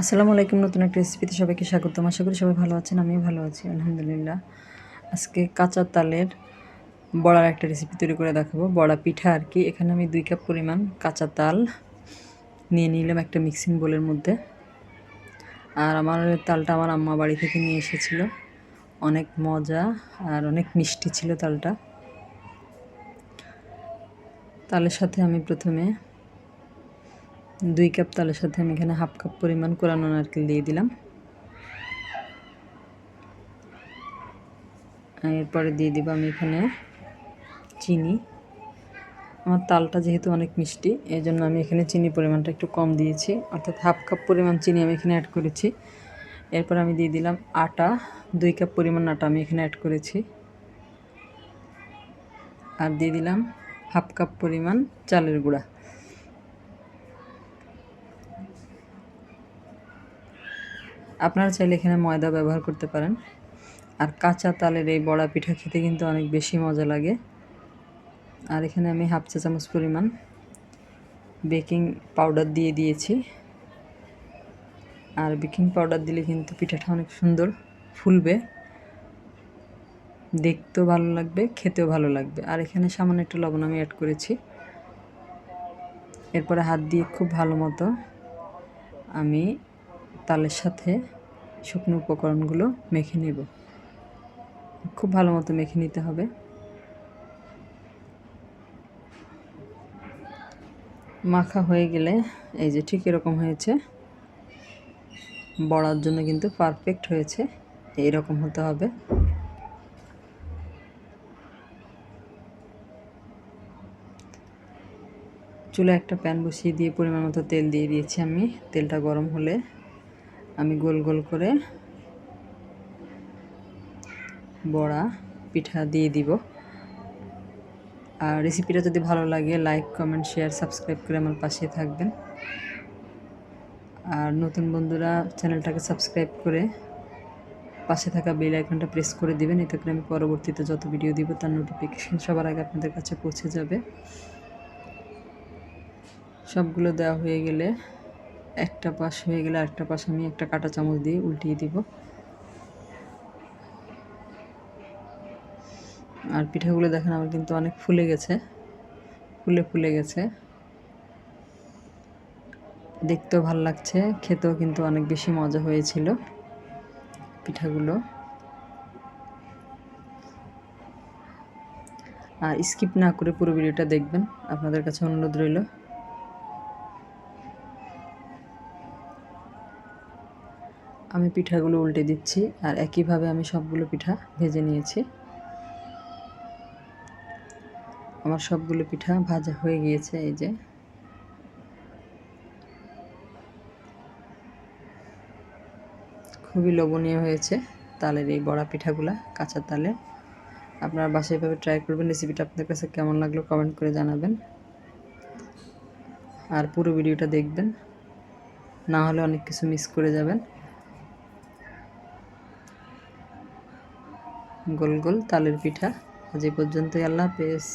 আসসালামু আলাইকুম, নতুন একটা রেসিপিতে সবাইকে স্বাগতম। আশা করি সবাই ভালো আছেন, আমিও ভালো আছি, আলহামদুলিল্লাহ। আজকে কাঁচা তালের বড়ার একটা রেসিপি তৈরি করে দেখাবো। বড়া পিঠা আর কি, এখানে আমি দুই কাপ পরিমাণ কাঁচা তাল নিয়ে নিলাম একটা মিক্সিং বোলের মধ্যে। আর আমার তালটা আমার আম্মা বাড়ি থেকে নিয়ে এসেছিল। অনেক মজা আর অনেক মিষ্টি ছিল তালটা। তালের সাথে আমি প্রথমে দুই কাপ তালের সাথে আমি এখানে হাফ কাপ পরিমাণ কোরানো নারকেল দিয়ে দিলাম। এরপরে দিয়ে দিব আমি এখানে চিনি। আমার তালটা যেহেতু অনেক মিষ্টি এই জন্য আমি এখানে চিনি পরিমাণটা একটু কম দিয়েছি। অর্থাৎ হাফ কাপ পরিমাণ চিনি আমি এখানে অ্যাড করেছি। এরপর আমি দিয়ে দিলাম আটা, দুই কাপ পরিমাণ আটা আমি এখানে অ্যাড করেছি। আর দিয়ে দিলাম হাফ কাপ পরিমাণ চালের গুঁড়া। আপনারা চাইলে এখানে ময়দা ব্যবহার করতে পারেন। আর কাঁচা তালের এই বড়া পিঠা খেতে কিন্তু অনেক বেশি মজা লাগে। আর এখানে আমি হাফ চা চামচ পরিমাণ বেকিং পাউডার দিয়ে দিয়েছি। আর বেকিং পাউডার দিলে কিন্তু পিঠাটা অনেক সুন্দর ফুলবে। দেখতেও ভালো লাগবে, খেতেও ভালো লাগবে। আর এখানে সামান্য একটু লবণ আমি অ্যাড করেছি। এরপরে হাত দিয়ে খুব ভালো মতো আমি তালের সাথে শুকনো উপকরণগুলো মেখে নেব। খুব ভালো মতো মেখে নিতে হবে। মাখা হয়ে গেলে এই যে ঠিক এরকম হয়েছে। বড়ার জন্য কিন্তু পারফেক্ট হয়েছে। এইরকম হতে হবে। চুলে একটা প্যান বসিয়ে দিয়ে পরিমাণ মতো তেল দিয়ে দিয়েছি আমি। তেলটা গরম হলে আমি গোল গোল করে বড়া, পিঠা দিয়ে দিব। আর রেসিপিটা যদি ভালো লাগে লাইক কমেন্ট শেয়ার সাবস্ক্রাইব করে আমার পাশে থাকবেন। আর নতুন বন্ধুরা চ্যানেলটাকে সাবস্ক্রাইব করে পাশে থাকা বেল আইকনটা প্রেস করে দিবেন, এতে করে আমি পরবর্তীতে যত ভিডিও দিব, তার নোটিফিকেশান সবার আগে আপনাদের কাছে পৌঁছে যাবে। সবগুলো দেওয়া হয়ে গেলে একটা পাশ হয়ে গেলে আরেকটা পাশ আমি একটা কাটা চামচ দিয়ে উল্টিয়ে দিব। আর পিঠাগুলো দেখেন আমার কিন্তু অনেক ফুলে গেছে, ফুলে ফুলে গেছে। দেখতেও ভালো লাগছে, খেতেও কিন্তু অনেক বেশি মজা হয়েছিল পিঠাগুলো। আর স্কিপ না করে পুরো ভিডিওটা দেখবেন, আপনাদের কাছে অনুরোধ রইল। আমি পিঠাগুলো উল্টে দিচ্ছি আর একইভাবে আমি সবগুলো পিঠা ভেজে নিয়েছি। আমার সবগুলো পিঠা ভাজা হয়ে গিয়েছে এই যে। খুবই লোভনীয় হয়েছে তালের এই বড়া পিঠাগুলা কাঁচা তালে। আপনারা বাসায় এভাবে ট্রাই করবেন রেসিপিটা আপনাদের কাছে কেমন লাগল কমেন্ট করে জানাবেন। আর পুরো ভিডিওটা দেখবেন, না হলে অনেক কিছু মিস করে যাবেন। গোল গোল তালের পিঠা আজ এই পর্যন্তই। আল্লাহ হাফেজ।